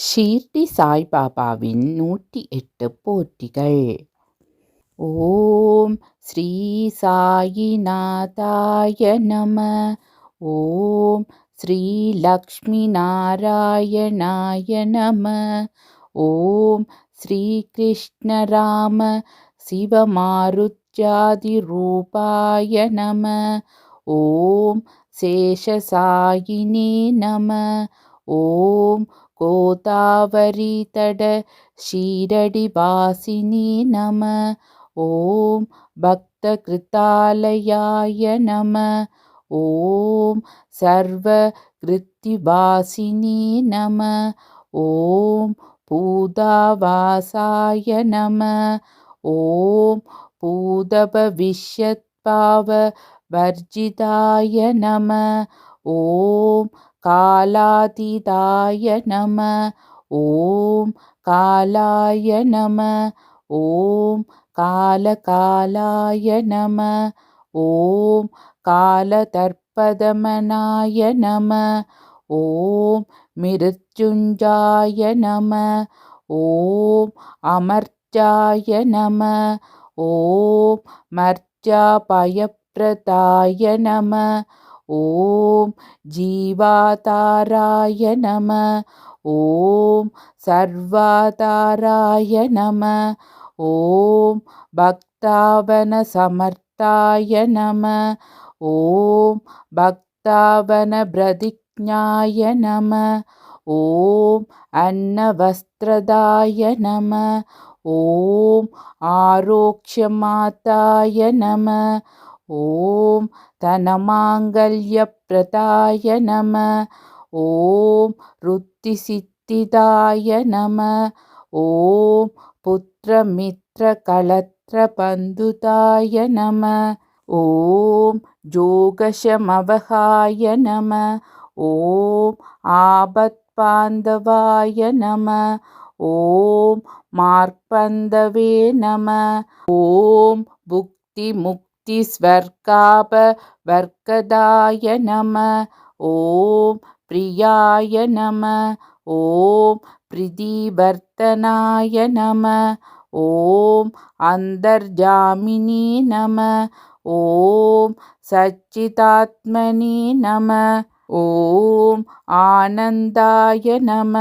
ஷீர்டி சாய்பாபாவின் நூற்றி எட்டு போற்றிகள். ஓம் ஸ்ரீ சாயிநாதாய நம. ஓம் ஸ்ரீ லக்ஷ்மி நாராயணாய நம. ஓம் ஸ்ரீ கிருஷ்ணராம சிவமாருத்யாதிரூபாய நம. ஓம் சேஷசாயினே நம. ஓம் கோதாவரி தட ஷீரடி வாசினி நம. ஓம் பக்த கிருத்தாலயாய நம. ஓம் சர்வ கிருத்திவாசினி நம. ஓம் பூதாவாசாய நம. ஓம் பூதபவிஷ்யத்பாவ வர்ஜிதாய நம. ஓம் कालातीताय नम ॐ कालाय नम ॐ कालकालाय नम ॐ कालतर्पदमनाय नम ॐ मृत्युञ्जाय नम ॐ अमर्त्याय नम ॐ मर्त्यापयप्रदाय नम ஓம் ஜீவாதாராய நம ஓம் சர்வாதாராய நம ஓம் பக்தாவன சமர்த்தாய நம ஓம் பக்தாவன பிரதிஜாய நம ஓம் அன்னவஸ்திரதாய நம ஓம் ஆரோக்ஷமாதாய நம ॐ धनमाङ्गल्यप्रदाय नम ॐ रुत्तिसिद्धिदाय नम ॐ पुत्रमित्रकलत्रबन्धुताय नम ॐ जोगशमवहाय नम ॐ आपत्पान्दवाय नम ॐ मार्पन्दवे नम ॐ भुक्तिमुक् ஸ்வர்காபவர்க்கதாய நம. ஓம் பிரியாய நம. ஓம் பிரிதிவர்த்தனாய நம. ஓம் அந்தர்ஜாமினி நம. ஓம் சச்சிதாத்மனி நம. ஓம் ஆனந்தாய நம.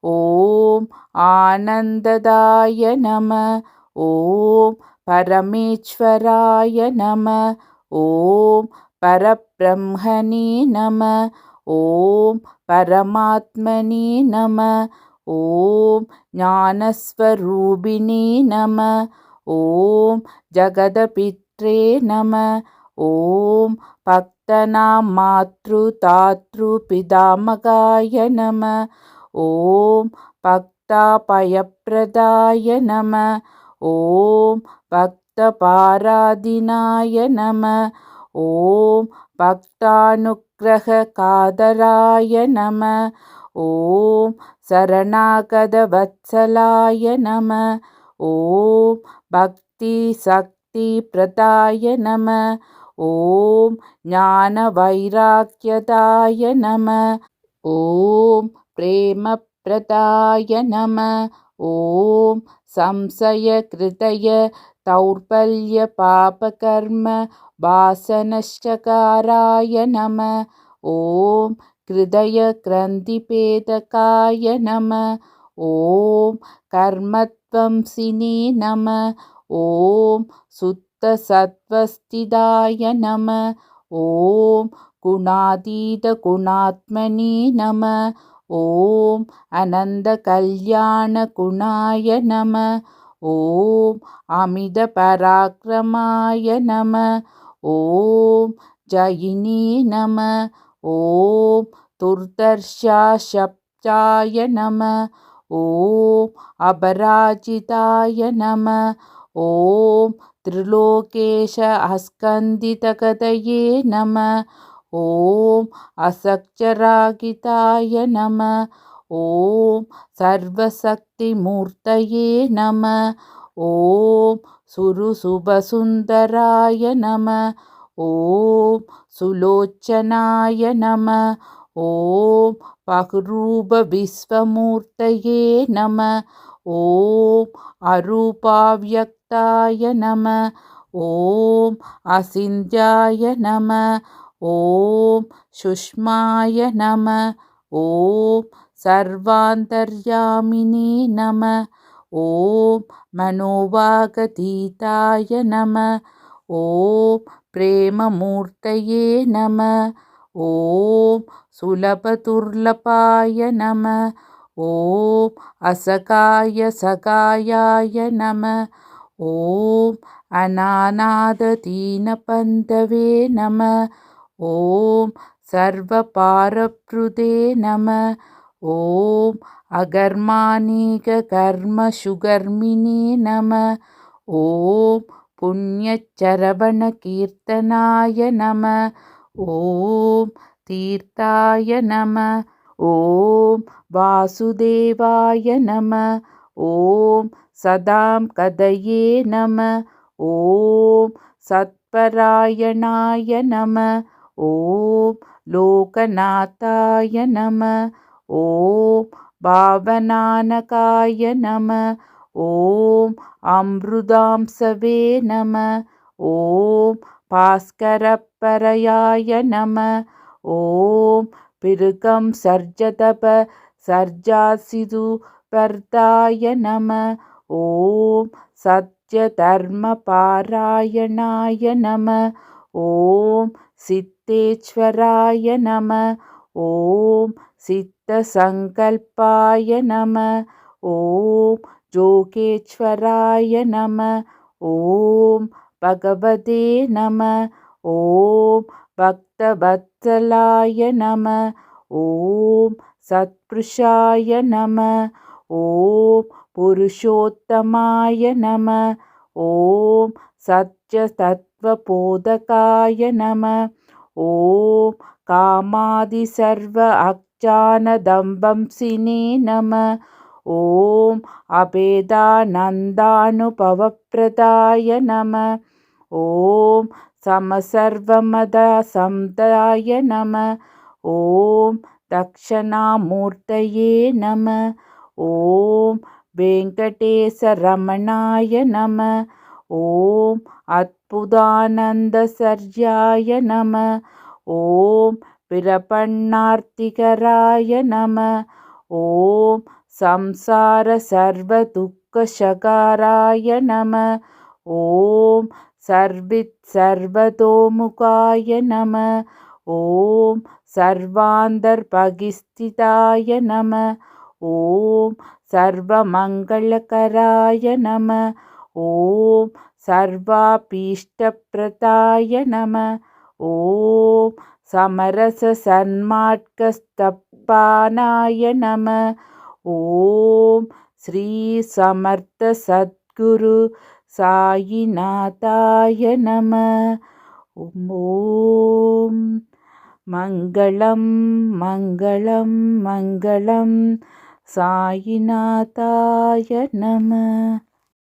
ஓம் ஆனந்ததாய நம. ஓம் பரமேஸ்வராய நம. ஓம் பரபிரம்மணே நம. ஓம் பரமாத்மனே நம. ஓம் ஞானஸ்வரூபிணே நம. ஓம் ஜகதபித்ரே நம. ஓம் பக்தனா மாத்ரு தாத்ரு பிதாமகாய நம. ஓம் பக்தாபயப்பிரதாய நம. ॐ भक्तपाराधिनाय नम। ॐ भक्तानुग्रहकादराय नम। ॐ शरणागतवत्सलाय नम। ॐ भक्तिशक्तिप्रदाय नम। ॐ ज्ञानवैराग्यदाय नम। ॐ प्रेमप्रदाय नम ॐ संशयकृतय दौर्बल्यपापकर्म वासनश्चकाराय नम ॐ हृदयग्रन्थिपेदकाय नम ॐ कर्मध्वंसिनी नम ॐ शुद्धसत्त्वस्थिताय नम ॐ गुणातीतगुणात्मनि नम ॐ अनन्दकल्याणगुणाय नम ॐ अमितपराक्रमाय नम ॐ जयिनी नम ॐ दुर्दर्शाशब्दाय नम ॐ अपराजिताय नम ॐ त्रिलोकेश अस्कन्दितगतये नम ஓம் அசக்சராகிதாய நம. ஓம் சர்வசக்தி மூர்த்தையே நம. ஓம் சுருசுபசுந்தராய நம. ஓம் சுலோச்சனாய நம. ஓம் பகுரூபவிஸ்வமூர்த்தயே நம. ஓம் அரூபாவியக்தாய நம. ஓம் அசிந்தியாய நம. ஓம் சுஷ்மாய நம ஓம் சர்வாந்தர்யாமினி நம ஓம் மனோவாகதீதாய நம ஓம் பிரேமமூர்த்தயே நம ஓம் சுலபதுர்லபாய நம ஓம் அசகாய சகாயாய நம ஓம் அநாநாததீனபந்தவே நம ॐ सर्वपारप्रुदे नमः। ॐ अगर्माणिककर्मसुगर्मिणे नमः। ॐ पुण्यचरवणकीर्तनाय नमः। ॐ तीर्थाय नमः। ॐ वासुदेवाय नमः। ॐ सदां कदये नमः। ॐ सत्परायणाय नमः ஓம் லோகநாத்தாய நம ஓம் பாவனானகாய நம ஓம் அம்ருதாம்சவே நம ஓம் பாஸ்கரப்பரயாய நம ஓம் பிருகம் சர்ஜதப சர்ஜாசிது பர்தாய நம ஓம் சத்யதர்ம பாராயணாய நம ஓம் சித் சித்தேஸ்வராய நம. ஓம் சித்த சங்கல்பாய நம. ஓம் ஜோகேஸ்வராய நம. ஓம் பகவதே நம. ஓம் பக்தபத்சலாய நம. ஓம் சத்புருஷாய நம. ஓம் புருஷோத்தமாய நம. ஓம் சத்யதத்வபோதகாய நம. ॐ कामादिसर्व अक्षानदम्बंसिने नमः। ॐ ॐ समसर्वमदसंदाय नमः। ॐ दक्षिणामूर्तये नमः। ॐ वेङ्कटेशरमणाय नमः। ॐ அற்புதானந்தசர்யாய நம. ஓம் பிரபண்ணார்த்திகராய நம. ஓம் சம்சார சர்வ துக்கசகாராய நம. ஓம் சர்வித் சர்வதோமுகாய நம. ஓம் சர்வாந்தர்பகிஸ்திதாய நம. ஓம் சர்வமங்களகராய நம. ॐ सर्वाभीष्टप्रदाय नमः। ॐ समरससन्मार्गस्तपानाय नमः। ॐ श्रीसमर्थसद्गुरु सायिनाथाय नमः। ॐ मङ्गलं मङ्गलं मङ्गलं सायिनाथाय नमः